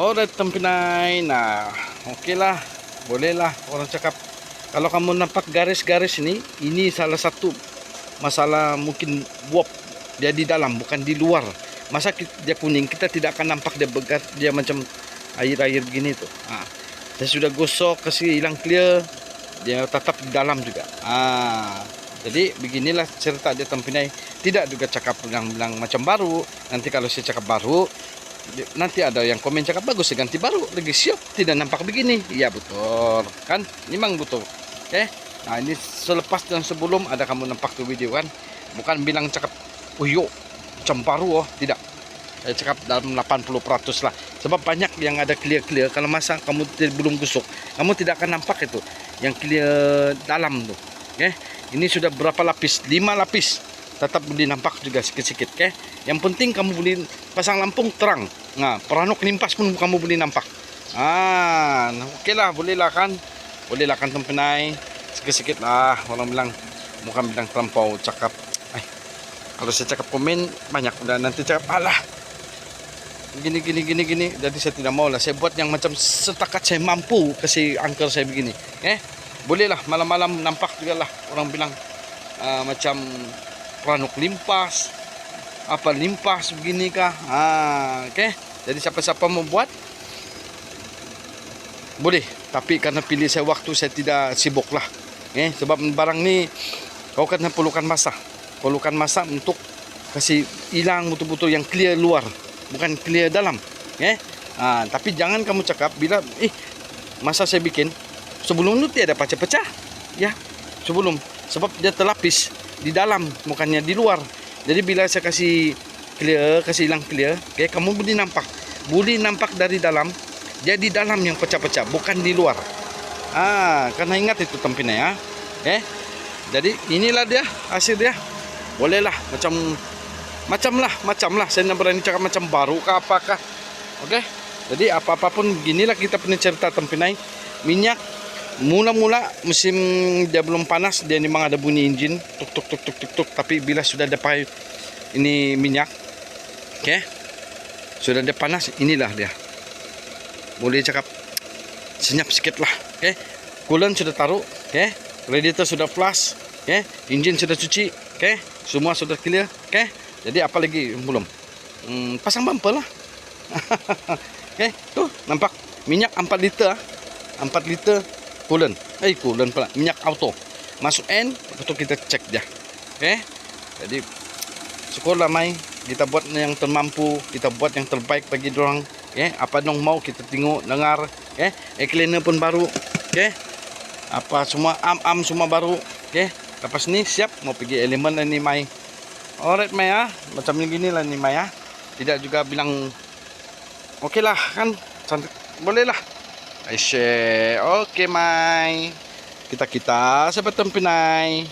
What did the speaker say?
Alright, Tampinay. Nah, okay lah. Boleh lah orang cakap. Kalau kamu nampak garis-garis ini, ini salah satu masalah mungkin buap dia di dalam, bukan di luar. Masa dia kuning, kita tidak akan nampak dia begat, dia macam air-air begini tuh. Ah, saya sudah gosok, kasih hilang clear, dia tetap di dalam juga. Ah, jadi beginilah cerita dia Tampinay. Tidak juga cakap bilang-bilang macam baru. Nanti kalau saya cakap baru, nanti ada yang komen cakap bagus saya ganti baru lagi siap tidak nampak begini. Iya betul. Kan? Memang betul. Oke? Nah ini selepas dan sebelum ada kamu nampak tuh video kan? Bukan bilang cakap oh yuk macam baru oh. Tidak. Saya cakap dalam 80% lah. Sebab banyak yang ada clear-clear kalau masa kamu belum gusuk kamu tidak akan nampak itu yang clear dalam tuh oke? Ini sudah berapa lapis? 5 lapis tetap boleh nampak juga sikit-sikit oke yang penting kamu boleh pasang lampung terang. Nah peranuk limpas pun kamu boleh nampak. Ah oke lah boleh lah kan? Boleh lah kan tempenai sikit-sikit lah orang bilang bukan bilang terlampau cakap. Ay, kalau saya cakap komen banyak. Udah nanti cakap alah gini gini gini gini. Jadi saya tidak mau lah saya buat yang macam setakat saya mampu kasih angker saya begini eh boleh lah malam-malam nampak juga lah. Orang bilang ah, macam peranuk limpas. Apa limpas begini kah ah oke jadi siapa-siapa mau buat? Boleh. Tapi karena pilih saya waktu saya tidak sibuk lah eh sebab barang ni kau kan perlukan masa. Perlukan masa untuk kasih hilang betul-betul yang clear luar. Bukan clear dalam. Eh ah, tapi jangan kamu cakap bila eh masa saya bikin sebelum itu tiada pecah-pecah. Ya sebelum. Sebab dia terlapis di dalam bukannya di luar. Jadi bila saya kasih clear kasih hilang clear okay, kamu boleh nampak. Boleh nampak dari dalam dia di dalam yang pecah-pecah bukan di luar. Ah karena ingat itu tempina ya. Okay. jadi inilah dia hasil dia. Bolehlah macam macam lah macam lah saya berani cakap macam baru kah apakah? Oke jadi apa-apa pun ginilah kita punya cerita tempinai. Minyak mula-mula musim dia belum panas dia memang ada bunyi engine tuk tuk tuk tuk tuk tuk. Tapi bila sudah ada pakai ini minyak oke sudah ada panas inilah dia. Boleh cakap senyap sikit lah oke coolant sudah taruh oke radiator sudah flush oke engine sudah cuci oke semua sudah clear oke jadi apa lagi? Belum. Hmm, pasang bumper lah. Oke tuh nampak minyak 4 liter ah. 4 liter coolant. Eh coolant pula. Minyak auto. Masuk N tu kita cek dia. Oke jadi sekolah mai kita buat yang termampu kita buat yang terbaik bagi dorang. Okay? apa dong mau kita tengok dengar. Okay? air cleaner pun baru. Okay? apa semua am-am semua baru. Okay? lepas ni siap mau pergi elemen lah ni mai. Alright mai ah. Macam ni gini lah ni mai ah. Tidak juga bilang okey lah kan? Cantik boleh lah I share okey mai. Kita kita seperti pinai